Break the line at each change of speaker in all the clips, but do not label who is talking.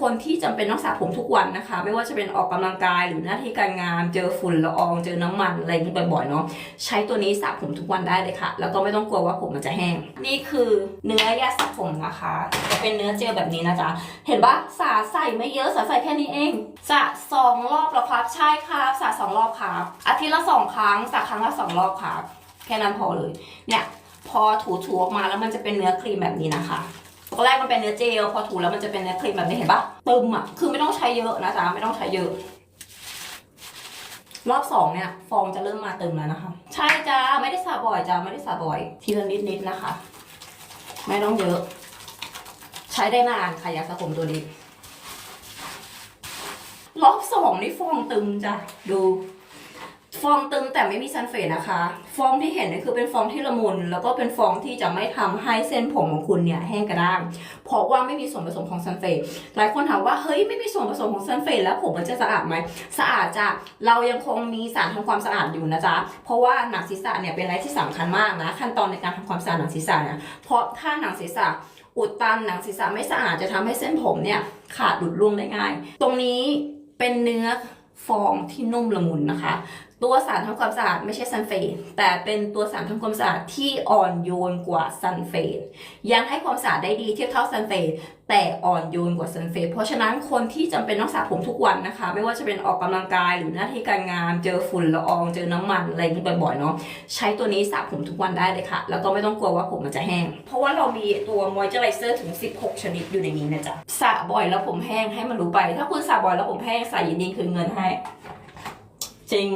คนที่จำเป็นต้องสระผมทุกวันนะคะ ไม่ว่าจะเป็นออกกำลังกายหรือหน้าที่การงานเจอฝุ่นละอองเจอน้ำมันอะไรอย่างนี้บ่อยๆเนาะใช้ตัวนี้สระผมทุกวันได้เลยค่ะ แล้วก็ไม่ต้องกลัวว่าผมมันจะแห้ง นี่คือเนื้อยาสระผมนะคะ จะเป็นเนื้อเจลแบบนี้นะจ๊ะเห็นปะสาใส่ไม่เยอะสาใส่แค่นี้เองสระสองรอบแล้วครับใช่ครับสระสองรอบครับอาทิตย์ละสองครั้งสระครั้งละสองรอบครับแค่นั้นพอเลยเนี่ยพอถูๆออกมาแล้วมันจะเป็นเนื้อครีมแบบนี้นะคะ ตอนแรกมันเป็นเนื้อเจลพอถูแล้วมันจะเป็นเนื้อครีมแบบนี้เห็นปะตึมอะคือไม่ต้องใช้เยอะนะจ๊ะไม่ต้องใช้เยอะ รอบสองเนี่ย ฟองจะเริ่มมาตึมแล้วนะคะ ใช่จ้าไม่ได้สระบ่อยจ้าไม่ได้สระบ่อย ทีละนิดๆนะคะ ไม่ต้องเยอะ ใช้ได้นานค่ะยาสระผมตัวนี้รอบสองนี่ฟองตึมจ้ะดู ฟองตึงแต่ไม่มีซัลเฟตนะคะ ฟองที่เห็นเนี่ยคือเป็นฟองที่ละมุน แล้วก็เป็นฟองที่จะไม่ทำให้เส้นผมของคุณเนี่ยแห้งกระด้าง เพราะว่าไม่มีส่วนผสมของซัลเฟตหลายคนถามว่าเฮ้ยไม่มีส่วนผสมของซัลเฟตแล้วผมมันจะสะอาดไหมสะอาดจ้ะเรายังคงมีสารทำความสะอาดอยู่นะจ๊ะเพราะว่าหนังศีรษะเนี่ยเป็นอะไรที่สำคัญมากนะขั้นตอนในการทำความสะอาดหนังศีรษะเนี่ยเพราะถ้าหนังศีรษะอุดตันหนังศีรษะไม่สะอาดจะทำให้เส้นผมเนี่ยขาดหลุดร่วงได้ง่าย ตรงนี้เป็นเนื้อฟองที่นุ่มละมุนนะคะ ตัวสารทำความสะอาดไม่ใช่ซัลเฟตแต่เป็นตัวสารทำความสะอาดที่อ่อนโยนกว่าซัลเฟตยังให้ความสะอาดได้ดีเทียบเท่าซัลเฟตแต่อ่อนโยนกว่าซัลเฟตเพราะฉะนั้นคนที่จำเป็นต้องสระผมทุกวันนะคะ ไม่ว่าจะเป็นออกกำลังกายหรือหน้าที่การงานเจอฝุ่นละอองเจอน้ำมันอะไรอย่างนี้บ่อยๆเนาะใช้ตัวนี้สระผมทุกวันได้เลยค่ะ แล้วก็ไม่ต้องกลัวว่าผมมันจะแห้ง เพราะว่าเรามีตัวมอยเจอไรเซอร์ถึง 16 ชนิดอยู่ในนี้นะจ๊ะสระบ่อยแล้วผมแห้งให้มันรู้ไป ถ้าคุณสระบ่อยแล้วผมแห้งใส่ยินดีคืนเงินให้ จริง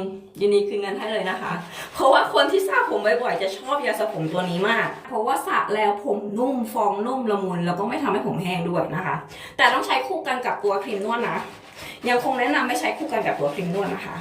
ยินดีคืนเงินให้เลยนะคะ เพราะว่าคนที่สระผมบ่อยๆจะชอบยาสระผมตัวนี้มาก เพราะว่าสระแล้วผมนุ่มฟองนุ่มละมุนแล้วก็ไม่ทำให้ผมแห้งด้วยนะคะ แต่ต้องใช้คู่กันกับตัวครีมนวดนะ ยังคงแนะนำไม่ใช้คู่กันกับตัวครีมนวดนะคะ